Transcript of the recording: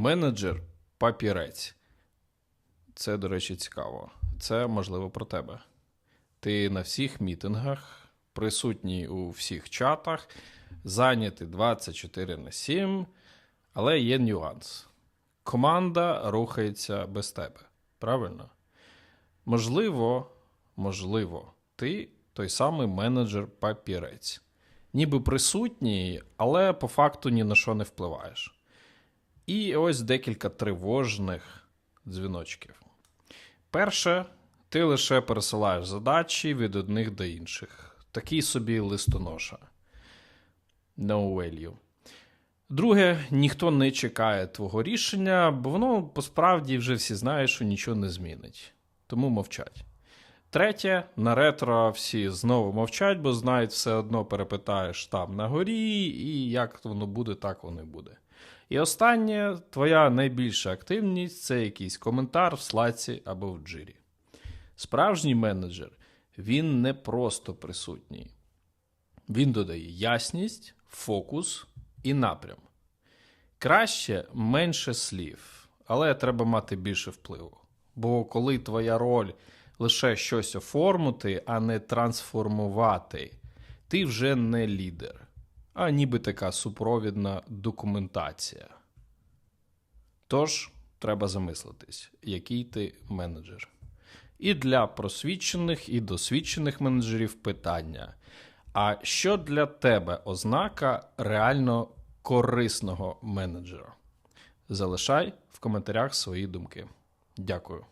Менеджер папірець. Це, до речі, цікаво. Це можливо про тебе. Ти на всіх мітингах, присутній у всіх чатах, зайнятий 24 на 7, але є нюанс. Команда рухається без тебе. Правильно? Можливо, можливо, ти той самий менеджер папірець. Ніби присутній, але по факту ні на що не впливаєш. І ось декілька тривожних дзвіночків. Перше, ти лише пересилаєш задачі від одних до інших. Такий собі листоноша. No value. Друге, ніхто не чекає твого рішення, бо воно посправді вже всі знають, що нічого не змінить. Тому мовчать. Третє, на ретро всі знову мовчать, бо знають, все одно перепитаєш там на горі, і як воно буде, так воно і буде. І останнє, твоя найбільша активність це якийсь коментар в слаці або в джирі. Справжній менеджер він не просто присутній. Він додає ясність, фокус і напрям. Краще менше слів, але треба мати більше впливу. Бо коли твоя роль лише щось оформити, а не трансформувати, ти вже не лідер, а ніби така супровідна документація. Тож, треба замислитись, який ти менеджер. І для просвідчених і досвідчених менеджерів питання. А що для тебе ознака реально корисного менеджера? Залишай в коментарях свої думки. Дякую.